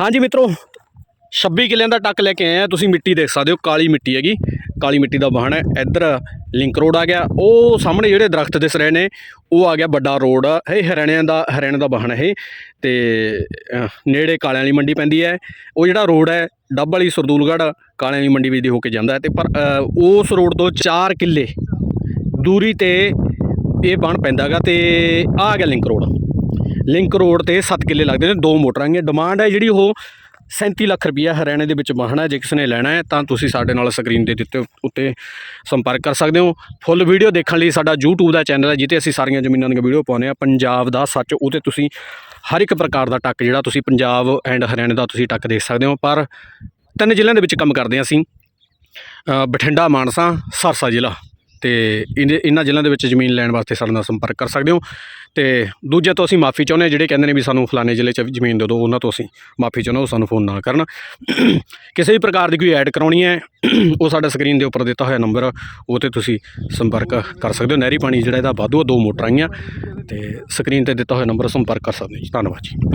ਹਾਂਜੀ ਮਿੱਤਰੋ 26 ਕਿੱਲਿਆਂ ਦਾ ਟੱਕ ਲੈ ਕੇ ਆਏ ਆ। ਤੁਸੀਂ ਮਿੱਟੀ ਦੇਖ ਸਕਦੇ ਹੋ, ਕਾਲੀ ਮਿੱਟੀ ਹੈਗੀ। ਕਾਲੀ ਮਿੱਟੀ ਦਾ ਵਾਹਣ ਹੈ। ਇੱਧਰ ਲਿੰਕ ਰੋਡ ਆ ਗਿਆ। ਉਹ ਸਾਹਮਣੇ ਜਿਹੜੇ ਦਰਖਤ ਦਿਸ ਰਹੇ ਨੇ, ਉਹ ਆ ਗਿਆ ਵੱਡਾ ਰੋਡ। ਇਹ ਹਰਿਆਣਿਆਂ ਦਾ, ਹਰਿਆਣੇ ਦਾ ਵਾਹਣ ਇਹ। ਤੇ ਨੇੜੇ ਕਾਲਿਆਂ ਵਾਲੀ ਮੰਡੀ ਪੈਂਦੀ ਹੈ। ਉਹ ਜਿਹੜਾ ਰੋਡ ਹੈ, ਡੱਬ ਵਾਲੀ ਸਰਦੂਲਗੜ੍ਹ, ਕਾਲਿਆਂ ਵਾਲੀ ਮੰਡੀ ਵਿੱਚ ਦੀ ਹੋ ਕੇ ਜਾਂਦਾ ਹੈ। ਤੇ ਪਰ ਉਸ ਰੋਡ ਤੋਂ 4 ਕਿੱਲੇ ਦੂਰੀ ਤੇ ਇਹ ਬਾਣ ਪੈਂਦਾਗਾ ਤੇ ਆਹ ਆ ਗਿਆ ਲਿੰਕ ਰੋਡ। ਲਿੰਕ ਰੋਡ ਤੇ 7 ਕਿੱਲੇ ਲੱਗਦੇ ਨੇ, ਦੋ ਮੋਟਰਾਂ ਹੈਗੀਆਂ। ਡਿਮਾਂਡ ਹੈ ਜਿਹੜੀ ਉਹ 37 ਲੱਖ ਰੁਪਈਆ ਹਰਿਆਣੇ ਦੇ ਵਿੱਚ ਵਾਹਣਾ ਜੇ ਕਿਸੇ ਨੇ ਲੈਣਾ ਹੈ ਤਾਂ ਤੁਸੀਂ ਸਾਡੇ ਨਾਲ ਸਕਰੀਨ ਦੇ ਦਿੱਤੇ ਉੱਤੇ ਸੰਪਰਕ ਕਰ ਸਕਦੇ ਹੋ। ਫੁੱਲ ਵੀਡੀਓ ਦੇਖਣ ਲਈ ਸਾਡਾ YouTube ਦਾ ਚੈਨਲ ਹੈ, ਜਿੱਥੇ ਅਸੀਂ ਸਾਰੀਆਂ ਜ਼ਮੀਨਾਂ ਦੀਆਂ ਵੀਡੀਓ ਪਾਉਂਦੇ ਆ ਪੰਜਾਬ ਦਾ ਸੱਚ ਉਹਤੇ ਤੁਸੀਂ ਹਰ ਇੱਕ ਪ੍ਰਕਾਰ ਦਾ ਟੱਕ ਜਿਹੜਾ ਤੁਸੀਂ ਪੰਜਾਬ ਐਂਡ ਹਰਿਆਣੇ ਦਾ ਤੁਸੀਂ ਟੱਕ ਦੇਖ ਸਕਦੇ ਹੋ। ਪਰ ਤਿੰਨ ਜ਼ਿਲ੍ਹਿਆਂ ਦੇ ਵਿੱਚ ਕੰਮ ਕਰਦੇ ਹਾਂ ਅਸੀਂ। ਬਠਿੰਡਾ, ਮਾਨਸਾ, ਸਰਸਾ ਜ਼ਿਲ੍ਹਾ। ਤੇ ਇਹਦੇ ਇਹਨਾਂ ਜ਼ਿਲ੍ਹਿਆਂ ਦੇ ਵਿੱਚ ਜ਼ਮੀਨ ਲੈਣ ਵਾਸਤੇ ਸਾਡੇ ਨਾਲ ਸੰਪਰਕ ਕਰ ਸਕਦੇ ਹੋ। ਤੇ ਦੂਜਿਆਂ ਤੋਂ ਅਸੀਂ ਮਾਫੀ ਚਾਹੁੰਦੇ ਹਾਂ ਜਿਹੜੇ ਕਹਿੰਦੇ ਨੇ ਵੀ ਸਾਨੂੰ ਫਲਾਣੇ ਜ਼ਿਲ੍ਹੇ 'ਚ ਜ਼ਮੀਨ ਦੇ ਦਿਓ ਉਹਨਾਂ ਤੋਂ ਅਸੀਂ ਮਾਫੀ ਚਾਹੁੰਦੇ ਹਾਂ ਉਹ ਸਾਨੂੰ ਫੋਨ ਨਾ ਕਰਨ। ਕਿਸੇ ਵੀ ਪ੍ਰਕਾਰ ਦੀ ਕੋਈ ਐਡ ਕਰਾਉਣੀ ਹੈ ਉਹ ਸਾਡਾ ਸਕਰੀਨ ਦੇ ਉੱਪਰ ਦਿੱਤਾ ਹੋਇਆ ਨੰਬਰ ਉਹ ਤੇ ਤੁਸੀਂ ਸੰਪਰਕ ਕਰ ਸਕਦੇ ਹੋ। ਨਹਿਰੀ ਪਾਣੀ ਜਿਹੜਾ ਇਹਦਾ ਵਾਧੂ ਆ, ਦੋ ਮੋਟਰਾਂ ਆਈਆਂ ਤੇ ਸਕਰੀਨ ਤੇ ਦਿੱਤਾ ਹੋਇਆ ਨੰਬਰ ਸੰਪਰਕ ਕਰ ਸਕਦੇ ਹੋ ਜੀ। ਧੰਨਵਾਦ ਜੀ।